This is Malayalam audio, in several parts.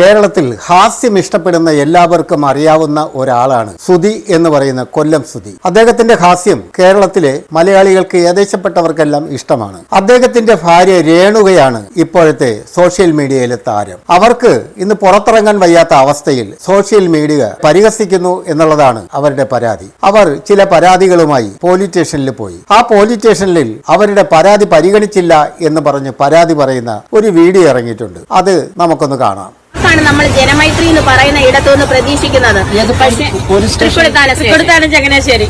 കേരളത്തിൽ ഹാസ്യം ഇഷ്ടപ്പെടുന്ന എല്ലാവർക്കും അറിയാവുന്ന ഒരാളാണ് സുധി എന്ന് പറയുന്ന കൊല്ലം സുധി. അദ്ദേഹത്തിന്റെ ഹാസ്യം കേരളത്തിലെ മലയാളികൾക്ക് ഏകദേശപ്പെട്ടവർക്കെല്ലാം ഇഷ്ടമാണ്. അദ്ദേഹത്തിന്റെ ഭാര്യ രേണുകയാണ് ഇപ്പോഴത്തെ സോഷ്യൽ മീഡിയയിലെ താരം. അവർക്ക് ഇന്ന് പുറത്തിറങ്ങാൻ വയ്യാത്ത അവസ്ഥയിൽ സോഷ്യൽ മീഡിയ പരിഹസിക്കുന്നു എന്നുള്ളതാണ് അവരുടെ പരാതി. അവർ ചില പരാതികളുമായി പോലീസ് സ്റ്റേഷനിൽ പോയി. ആ പോലീസ് സ്റ്റേഷനിൽ അവരുടെ പരാതി പരിഗണിച്ചില്ല എന്ന് പറഞ്ഞ് പരാതി പറയുന്ന ഒരു വീഡിയോ ഇറങ്ങിയിട്ടുണ്ട്. അത് നമുക്കൊന്ന് കാണാം. ആണ് നമ്മൾ ജനമൈത്രി എന്ന് പറയുന്ന ഇടത്തു നിന്ന് പ്രതീക്ഷിക്കുന്നത് പക്ഷേ തൃക്കൊടുത്താനം തൃക്കൊടുത്താനം ചങ്ങനാശ്ശേരി?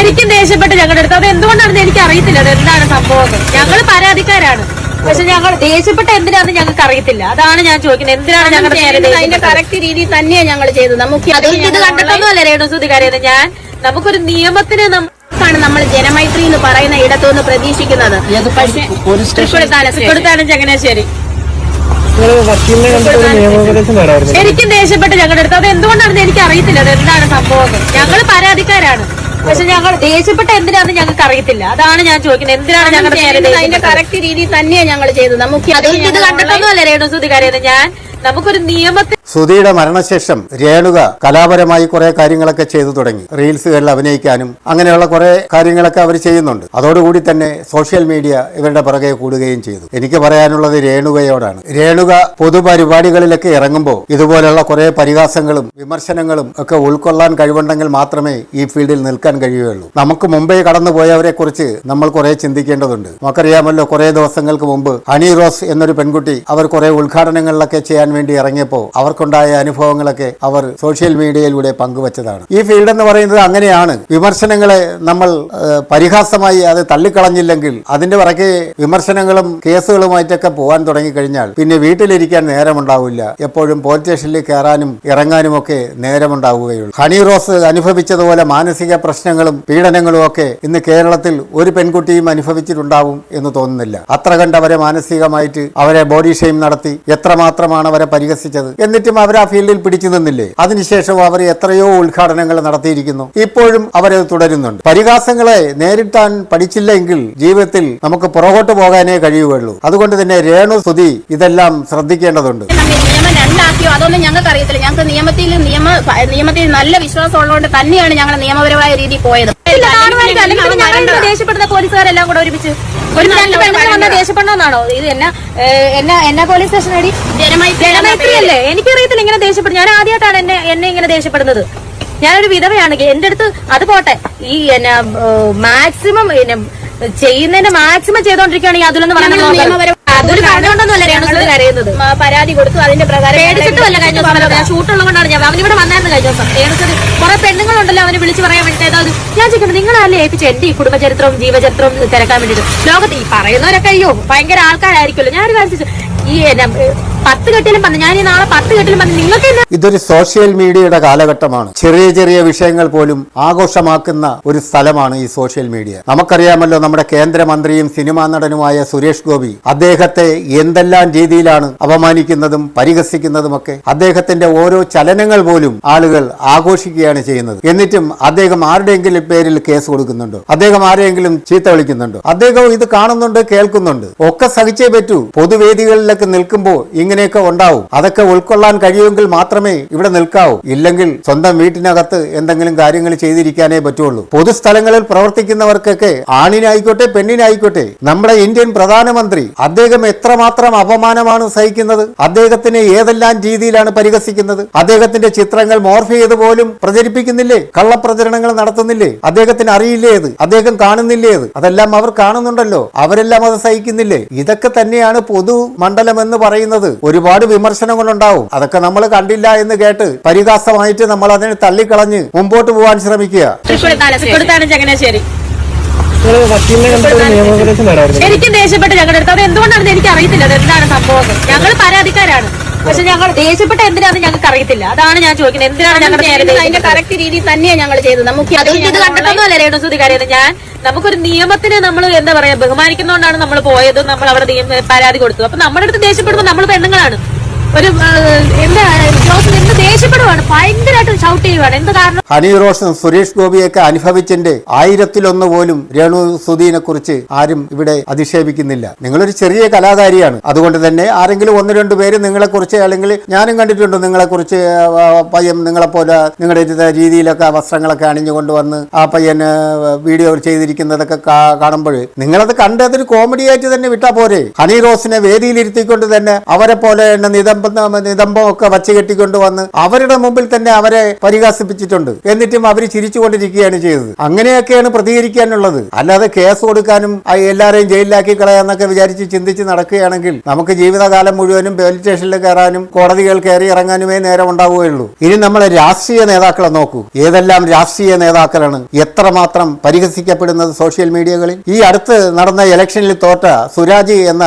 എനിക്കും ദേഷ്യപ്പെട്ട് ഞങ്ങളുടെ അടുത്ത്. അത് എന്തുകൊണ്ടാണെന്ന് എനിക്ക് അറിയത്തില്ല അത് എന്താണ് സംഭവം ഞങ്ങൾ പരാതിക്കാരാണ്. പക്ഷെ ഞങ്ങൾ ദേഷ്യപ്പെട്ട എന്തിനാന്ന് ഞങ്ങൾക്ക് അറിയത്തില്ല. അതാണ് ഞാൻ ചോദിക്കുന്നത്. എന്തിനാണ് ഞങ്ങളുടെ അതിന്റെ കറക്റ്റ് രീതിയിൽ തന്നെയാണ് ഞങ്ങൾ ചെയ്തത്. നമുക്ക് ഇത് കണ്ടിട്ടൊന്നുമല്ല രേണുസൂതി കാര്യം. ഞാൻ നമുക്കൊരു നിയമത്തിന് ആണ് നമ്മൾ ജനമൈത്രി എന്ന് പറയുന്ന ഇടത്തുനിന്ന് പ്രതീക്ഷിക്കുന്നത്. പക്ഷേ തൃക്കൊടുത്താനം തൃക്കൊടുത്താനം ചങ്ങനാശ്ശേരി. എനിക്കും ദേഷ്യപ്പെട്ട് ഞങ്ങളുടെ അടുത്ത്. അത് എന്തുകൊണ്ടാണെന്ന് എനിക്ക് അറിയത്തില്ല അത് എന്താണ് സംഭവം ഞങ്ങൾ പരാതിക്കാരാണ്. പക്ഷെ ഞങ്ങൾ ദേഷ്യപ്പെട്ട എന്തിനാന്ന് ഞങ്ങൾക്ക് അറിയത്തില്ല. അതാണ് ഞാൻ ചോദിക്കുന്നത്. എന്തിനാണ് ഞങ്ങളുടെ അതിന്റെ കറക്റ്റ് രീതിയിൽ തന്നെയാണ് ഞങ്ങൾ ചെയ്തത്. നമുക്ക് ഇത് സുധി കരയുന്നത് ഞാൻ നമുക്കൊരു നിയമത്തിൽ സുധിയുടെ മരണശേഷം രേണുക കലാപരമായി കുറെ കാര്യങ്ങളൊക്കെ ചെയ്തു തുടങ്ങി. റീൽസുകളിൽ അഭിനയിക്കാനും അങ്ങനെയുള്ള കുറെ കാര്യങ്ങളൊക്കെ അവർ ചെയ്യുന്നുണ്ട്. അതോടുകൂടി തന്നെ സോഷ്യൽ മീഡിയ ഇവരുടെ പുറകെ കൂടുകയും ചെയ്തു. എനിക്ക് പറയാനുള്ളത് രേണുകയോടാണ്. രേണുക പൊതുപരിപാടികളിലൊക്കെ ഇറങ്ങുമ്പോൾ ഇതുപോലുള്ള കുറെ പരിഹാസങ്ങളും വിമർശനങ്ങളും ഒക്കെ ഉൾക്കൊള്ളാൻ കഴിവുണ്ടെങ്കിൽ മാത്രമേ ഈ ഫീൽഡിൽ നിൽക്കാൻ കഴിയുകയുള്ളൂ. നമുക്ക് മുംബൈ കടന്നുപോയവരെ കുറിച്ച് നമ്മൾ കുറെ ചിന്തിക്കേണ്ടതുണ്ട്. നമുക്കറിയാമല്ലോ കുറെ ദിവസങ്ങൾക്ക് മുമ്പ് ഹണി റോസ് എന്നൊരു പെൺകുട്ടി അവർ കുറെ ഉദ്ഘാടനങ്ങളിലൊക്കെ ചെയ്യാൻ വേണ്ടി ഇറങ്ങിയപ്പോൾ അവർക്കുണ്ടായ അനുഭവങ്ങളൊക്കെ അവർ സോഷ്യൽ മീഡിയയിലൂടെ പങ്കുവച്ചതാണ്. ഈ ഫീൽഡ് എന്ന് പറയുന്നത് അങ്ങനെയാണ്. വിമർശനങ്ങളെ നമ്മൾ പരിഹാസമായി അത് തള്ളിക്കളഞ്ഞില്ലെങ്കിൽ അതിന്റെ പിറകെ വിമർശനങ്ങളും കേസുകളുമായിട്ടൊക്കെ പോകാൻ തുടങ്ങിക്കഴിഞ്ഞാൽ പിന്നെ വീട്ടിലിരിക്കാൻ നേരമുണ്ടാവില്ല. എപ്പോഴും പോലീസ് സ്റ്റേഷനിൽ കയറാനും ഇറങ്ങാനും ഒക്കെ നേരമുണ്ടാവുകയുള്ളൂ. ഹണി റോസ് അനുഭവിച്ചതുപോലെ മാനസിക പ്രശ്നങ്ങളും പീഡനങ്ങളും ഒക്കെ ഇന്ന് കേരളത്തിൽ ഒരു പെൺകുട്ടിയും അനുഭവിച്ചിട്ടുണ്ടാവും എന്ന് തോന്നുന്നില്ല. അത്ര കണ്ട് അവരെ മാനസികമായിട്ട് അവരെ ബോഡി ഷെയിം നടത്തി എത്രമാത്രമാണ് അവരെ പരിഹസിച്ചത്? എന്നിട്ടും അവർ ആ ഫീൽഡിൽ പിടിച്ചു നിന്നില്ലേ? അതിനുശേഷം അവർ എത്രയോ ഉദ്ഘാടനങ്ങൾ നടത്തിയിരിക്കുന്നു. ഇപ്പോഴും അവരത് തുടരുന്നുണ്ട്. പരിഹാസങ്ങളെ നേരിട്ടാൻ പഠിച്ചില്ലെങ്കിൽ ജീവിതത്തിൽ നമുക്ക് പുറകോട്ട് പോകാനേ കഴിയുകയുള്ളൂ. അതുകൊണ്ട് തന്നെ രേണു സ്തുതി ഇതെല്ലാം ശ്രദ്ധിക്കേണ്ടതുണ്ട്. നമ്മൾ നിയമം രണ്ടാക്കിയോ? അതൊന്നും ഞങ്ങൾക്ക് അറിയത്തില്ല ഞങ്ങൾക്ക് നിയമത്തിൽ നിയമ നിയമത്തിൽ നല്ല വിശ്വാസം ഉള്ളതുകൊണ്ട് തന്നെയാണ് ഞങ്ങൾ നിയമപരമായ രീതിയിൽ പോയത്. ദേഷ്യപ്പെടുന്ന പോലീസുകാരെല്ലാം കൂടെ ഒരുമിച്ച്. ഒരു രണ്ട് പെണ്ണുങ്ങൾ വന്ന ദേഷ്യപ്പെടണമെന്നാണോ ഇത് എന്നാ എന്നെ എന്നാ പോലീസ് സ്റ്റേഷൻ അടി ജനമൈത്രി അല്ലേ എനിക്കറിയത്തില്ല ഇങ്ങനെ ദേഷ്യപ്പെടും ഞാൻ ആദ്യമായിട്ടാണ് എന്നെ എന്നെ ഇങ്ങനെ ദേഷ്യപ്പെടുന്നത്. ഞാനൊരു വിധവയാണ്. എന്റെ അടുത്ത് അത് പോട്ടെ. ഈ എന്നാ മാക്സിമം ചെയ്യുന്നതിന്റെ മാക്സിമം ചെയ്തോണ്ടിരിക്കുകയാണെങ്കിൽ അതിലൊന്നും പറഞ്ഞു അതൊരു രേണുസുതി കരയുന്നത്. പരാതി കൊടുത്തു. അതിന്റെ പ്രകാരം പേടിച്ചിട്ടുമല്ല കഴിഞ്ഞ ദിവസം ഞാൻ ഷൂട്ടുള്ളത് കൊണ്ടാണ് ഞാൻ അവനിവിടെ വന്നായിരുന്നു കഴിഞ്ഞ ദിവസം. പേടിച്ചത്. കുറെ പെണ്ണുങ്ങളുണ്ടല്ലോ അവനെ വിളിച്ചു പറയാൻ വേണ്ടിയിട്ട്. ഏതായാലും ഞാൻ ചോദിക്കുന്നത് നിങ്ങളല്ലേ ഏൽപ്പിച്ച എന്റെ ഈ കുടുംബചരിത്രവും ജീവചരിത്രവും തിരക്കാൻ വേണ്ടിയിട്ട്. ലോകത്ത് ഈ പറയുന്നവരൊക്കെ അയ്യോ ഭയങ്കര ആൾക്കാരായിരിക്കുമല്ലോ. ഞാനൊരു കാര്യം ഈ പത്ത് കെട്ടിലും പറഞ്ഞു ഞാൻ നാളെ പത്ത് കെട്ടിലും പറഞ്ഞു നിങ്ങൾക്ക് ഇതൊരു സോഷ്യൽ മീഡിയയുടെ കാലഘട്ടമാണ്. ചെറിയ ചെറിയ വിഷയങ്ങൾ പോലും ആഘോഷമാക്കുന്ന ഒരു സ്ഥലമാണ് ഈ സോഷ്യൽ മീഡിയ നമുക്കറിയാമല്ലോ നമ്മുടെ കേന്ദ്രമന്ത്രിയും സിനിമാ നടനുമായ സുരേഷ് ഗോപി അദ്ദേഹത്തെ എന്തെല്ലാം രീതിയിലാണ് അപമാനിക്കുന്നതും പരിഹസിക്കുന്നതുമൊക്കെ അദ്ദേഹത്തിന്റെ ഓരോ ചലനങ്ങൾ പോലും ആളുകൾ ആഘോഷിക്കുകയാണ് ചെയ്യുന്നത്. എന്നിട്ടും അദ്ദേഹം ആരുടെയെങ്കിലും പേരിൽ കേസ് കൊടുക്കുന്നുണ്ടോ? അദ്ദേഹം ആരെയെങ്കിലും ചീത്ത വിളിക്കുന്നുണ്ടോ? അദ്ദേഹം ഇത് കാണുന്നുണ്ട് കേൾക്കുന്നുണ്ട്. ഒക്കെ സഹിച്ചേ പറ്റൂ. പൊതുവേദികളിലൊക്കെ നിൽക്കുമ്പോൾ ഇങ്ങനെയൊക്കെ ഉണ്ടാവും. അതൊക്കെ ഉൾക്കൊള്ളാൻ കഴിയുമെങ്കിൽ മാത്രമേ ഇവിടെ നിൽക്കാവൂ. ഇല്ലെങ്കിൽ സ്വന്തം വീട്ടിനകത്ത് എന്തെങ്കിലും കാര്യങ്ങൾ ചെയ്തിരിക്കാനേ പറ്റുള്ളൂ. പൊതുസ്ഥലങ്ങളിൽ പ്രവർത്തിക്കുന്നവർക്കൊക്കെ ആണിനായിക്കോട്ടെ പെണ്ണിനായിക്കോട്ടെ നമ്മുടെ ഇന്ത്യൻ പ്രധാനമന്ത്രി അദ്ദേഹം എത്രമാത്രം അപമാനമാണ് സഹിക്കുന്നത്? അദ്ദേഹത്തിനെ ഏതെല്ലാം രീതിയിലാണ് പരിഹസിക്കുന്നത്? അദ്ദേഹത്തിന്റെ ചിത്രങ്ങൾ മോർഫ് ചെയ്ത് പോലും പ്രചരിപ്പിക്കുന്നില്ലേ? കള്ളപ്രചരണങ്ങൾ നടത്തുന്നില്ലേ? അദ്ദേഹത്തിന് അറിയില്ലേ അത് അദ്ദേഹം കാണുന്നില്ലേ അത് അതെല്ലാം അവർ കാണുന്നുണ്ടല്ലോ. അവരെല്ലാം അത് സഹിക്കുന്നില്ലേ? ഇതൊക്കെ തന്നെയാണ് പൊതു മണ്ഡലം എന്ന് പറയുന്നത്. ഒരുപാട് വിമർശനങ്ങളുണ്ടാവും. അതൊക്കെ നമ്മൾ കണ്ടില്ല എന്ന് കേട്ട് പരിഹാസമായിട്ട് നമ്മൾ അതിനെ തള്ളിക്കളഞ്ഞ് മുമ്പോട്ട് പോകാൻ ശ്രമിക്കുക. എനിക്ക് ദേഷ്യപ്പെട്ട് ഞങ്ങളുടെ അടുത്ത്. അത് എന്തുകൊണ്ടാണെന്ന് എനിക്ക് അറിയത്തില്ല അത് എന്താണ് സംഭവം? ഞങ്ങൾ പരാതിക്കാരാണ്. പക്ഷെ ഞങ്ങൾ ദേഷ്യപ്പെട്ട എന്തിനാന്ന് ഞങ്ങൾക്ക് അറിയത്തില്ല. അതാണ് ഞാൻ ചോദിക്കുന്നത്. എന്തിനാണ് ഞങ്ങളുടെ അതിന്റെ കറക്റ്റ് രീതി തന്നെയാണ് ഞങ്ങൾ ചെയ്തത്. നമുക്ക് ഇത് കണ്ടിട്ടൊന്നുമല്ല രേണു സുതി കാര്യം. ഞാൻ നമുക്കൊരു നിയമത്തിന് നമ്മൾ എന്താ പറയാ ബഹുമാനിക്കുന്നതുകൊണ്ടാണ് നമ്മൾ പോയത് നമ്മൾ അവിടെ പരാതി കൊടുത്തു അപ്പൊ നമ്മുടെ അടുത്ത് ദേഷ്യപ്പെടുമ്പോൾ നമ്മൾ പെണ്ണുങ്ങളാണ്. ഒരു എന്താ ദേഷ്യപ്പെടുവാണ് ഭയങ്കരമായിട്ട് ഷൗട്ട് ചെയ്യുവാണ്. എന്ത് കാരണം? ഹണി റോസും സുരേഷ് ഗോപിയൊക്കെ അനുഭവിച്ചതിന്റെ ആയിരത്തിലൊന്ന് പോലും രേണു സുധീനെ കുറിച്ച് ആരും ഇവിടെ അധിക്ഷേപിക്കുന്നില്ല. നിങ്ങളൊരു ചെറിയ കലാകാരിയാണ്. അതുകൊണ്ട് തന്നെ ആരെങ്കിലും ഒന്ന് രണ്ട് പേര് നിങ്ങളെ കുറിച്ച് അല്ലെങ്കിൽ ഞാനും കണ്ടിട്ടുണ്ട് നിങ്ങളെ കുറിച്ച് പയ്യൻ നിങ്ങളെ പോലെ നിങ്ങളുടെ രീതിയിലൊക്കെ വസ്ത്രങ്ങളൊക്കെ അണിഞ്ഞുകൊണ്ട് വന്ന് ആ പയ്യൻ വീഡിയോ ചെയ്തിരിക്കുന്നതൊക്കെ കാണുമ്പോൾ നിങ്ങളത് കണ്ടതൊരു കോമഡി ആയിട്ട് തന്നെ വിട്ടാ പോരെ. ഹണി റോസിനെ വേദിയിലിരുത്തിക്കൊണ്ട് തന്നെ അവരെ പോലെ നിതംബം നിതംബം ഒക്കെ വച്ച് കെട്ടിക്കൊണ്ട് വന്ന് അവരുടെ മുമ്പിൽ തന്നെ അവരെ പരിഹാസിപ്പിച്ചിട്ടുണ്ട്. എന്നിട്ടും അവർ ചിരിച്ചുകൊണ്ടിരിക്കുകയാണ് ചെയ്തത്. അങ്ങനെയൊക്കെയാണ് പ്രതികരിക്കാനുള്ളത്. അല്ലാതെ കേസ് കൊടുക്കാനും എല്ലാവരെയും ജയിലിലാക്കി കളയാന്നൊക്കെ വിചാരിച്ച് ചിന്തിച്ച് നടക്കുകയാണെങ്കിൽ നമുക്ക് ജീവിതകാലം മുഴുവനും പോലീസ് സ്റ്റേഷനിൽ കയറാനും കോടതികൾ കയറി ഇറങ്ങാനുമേ നേരം ഉണ്ടാവുകയുള്ളൂ. ഇനി നമ്മളെ രാഷ്ട്രീയ നേതാക്കളെ നോക്കൂ. ഏതെല്ലാം രാഷ്ട്രീയ നേതാക്കളാണ് എത്രമാത്രം പരിഹസിക്കപ്പെടുന്നത് സോഷ്യൽ മീഡിയകളിൽ? ഈ അടുത്ത് നടന്ന ഇലക്ഷനിൽ തോറ്റ സുരാജി എന്ന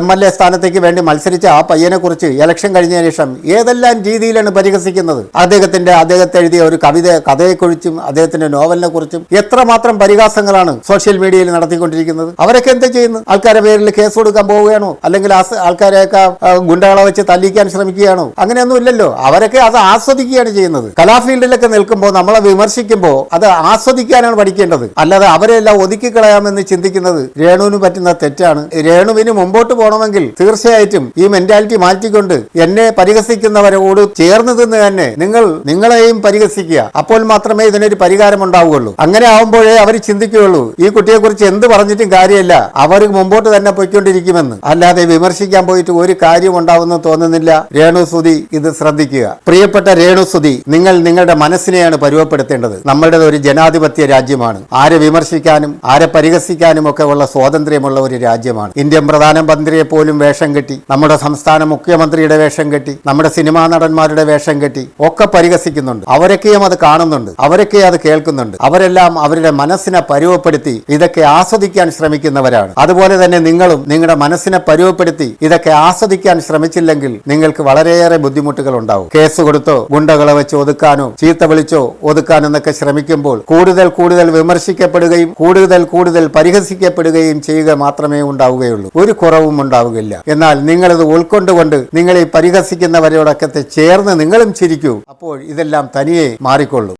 എം എൽ എ സ്ഥാനത്തേക്ക് വേണ്ടി മത്സരിച്ച ആ പയ്യനെ കുറിച്ച് ഇലക്ഷൻ കഴിഞ്ഞതിന് ശേഷം ഏതെല്ലാം രീതിയിലാണ് പരിഹസിക്കുന്നത്? അദ്ദേഹത്തിന്റെ അദ്ദേഹത്തെ എഴുതിയ ഒരു കവിത കഥയെക്കുറിച്ചും അദ്ദേഹത്തിന്റെ നോവലിനെ കുറിച്ചും എത്രമാത്രം പരിഹാസങ്ങളാണ് സോഷ്യൽ മീഡിയയിൽ നടത്തിക്കൊണ്ടിരിക്കുന്നത്? അവരൊക്കെ എന്താ ചെയ്യുന്നു? ആൾക്കാരെ പേരിൽ കേസ് കൊടുക്കാൻ പോവുകയാണോ? അല്ലെങ്കിൽ ആൾക്കാരെയൊക്കെ ഗുണ്ടകളെ വെച്ച് തല്ലിക്കാൻ ശ്രമിക്കുകയാണോ? അങ്ങനെയൊന്നും ഇല്ലല്ലോ. അവരൊക്കെ അത് ആസ്വദിക്കുകയാണ് ചെയ്യുന്നത്. കലാഫീൽഡിലൊക്കെ നിൽക്കുമ്പോൾ നമ്മളെ വിമർശിക്കുമ്പോൾ അത് ആസ്വദിക്കാനാണ് പഠിക്കേണ്ടത്. അല്ലാതെ അവരെല്ലാം ഒതുക്കി കളയാമെന്ന് ചിന്തിക്കുന്നത് രേണുവിന് പറ്റുന്ന തെറ്റാണ്. രേണുവിന് മുമ്പോട്ട് പോകണമെങ്കിൽ തീർച്ചയായിട്ടും ഈ മെന്റാലിറ്റി മാറ്റിക്കൊണ്ട് എന്നെ പരിഹസിക്കുന്നവരോട് ചേർന്ന് നിന്ന് തന്നെ നിങ്ങൾ നിങ്ങളെയും പരിഹസിക്കുക. അപ്പോൾ മാത്രമേ ഇതിനൊരു പരിഹാരം ഉണ്ടാവുകയുള്ളൂ അങ്ങനെ ആവുമ്പോഴേ അവർ ചിന്തിക്കുകയുള്ളൂ ഈ കുട്ടിയെ കുറിച്ച് എന്ത് പറഞ്ഞിട്ടും കാര്യമല്ല. അവർ മുമ്പോട്ട് തന്നെ പോയിക്കൊണ്ടിരിക്കുമെന്ന്. അല്ലാതെ വിമർശിക്കാൻ പോയിട്ട് ഒരു കാര്യം ഉണ്ടാവുമെന്ന് തോന്നുന്നില്ല. രേണുസുതി ഇത് ശ്രദ്ധിക്കുക. പ്രിയപ്പെട്ട രേണുസുതി നിങ്ങൾ നിങ്ങളുടെ മനസ്സിനെയാണ് പരുവപ്പെടുത്തേണ്ടത്. നമ്മളുടെ ഒരു ജനാധിപത്യ രാജ്യമാണ്. ആരെ വിമർശിക്കാനും ആരെ പരിഹസിക്കാനും ഒക്കെ ഉള്ള സ്വാതന്ത്ര്യമുള്ള ഒരു രാജ്യമാണ്. ഇന്ത്യൻ പ്രധാനമന്ത്രിയെ പോലും വേഷം കെട്ടി നമ്മുടെ സംസ്ഥാന മുഖ്യമന്ത്രിയുടെ വേഷം കെട്ടി നമ്മുടെ സിനിമാ നടന്മാരുടെ വേഷം കെട്ടി ഒക്കെ പരിഹസിക്കുന്നുണ്ട്. അവരൊക്കെയും അത് കാണുന്നുണ്ട്. അവരൊക്കെ അത് കേൾക്കുന്നുണ്ട്. അവരെല്ലാം അവരുടെ മനസ്സിനെ പരുവപ്പെടുത്തി ഇതൊക്കെ ആസ്വദിക്കാൻ ശ്രമിക്കുന്നവരാണ്. അതുപോലെ തന്നെ നിങ്ങളും നിങ്ങളുടെ മനസ്സിനെ പരുവപ്പെടുത്തി ഇതൊക്കെ ആസ്വദിക്കാൻ ശ്രമിച്ചില്ലെങ്കിൽ നിങ്ങൾക്ക് വളരെയേറെ ബുദ്ധിമുട്ടുകൾ ഉണ്ടാവും. കേസ് കൊടുത്തോ ഗുണ്ടകളെ വെച്ച് ഒതുക്കാനോ ചീത്ത വിളിച്ചോ ഒതുക്കാനോ എന്നൊക്കെ ശ്രമിക്കുമ്പോൾ കൂടുതൽ കൂടുതൽ വിമർശിക്കപ്പെടുകയും കൂടുതൽ കൂടുതൽ പരിഹസിക്കപ്പെടുകയും ചെയ്യുക മാത്രമേ ഉണ്ടാവുകയുള്ളൂ. ഒരു കുറവും ഉണ്ടാവുകയില്ല. എന്നാൽ നിങ്ങളിത് ഉൾക്കൊണ്ടുകൊണ്ട് നിങ്ങൾ ഈ പരിഹസിക്കുന്നവരോടൊക്കെ ചേർന്ന് നിങ്ങളും ചിരിക്കൂ. അപ്പോൾ ഇതെല്ലാം തനിയെ മാറിക്കൊള്ളും.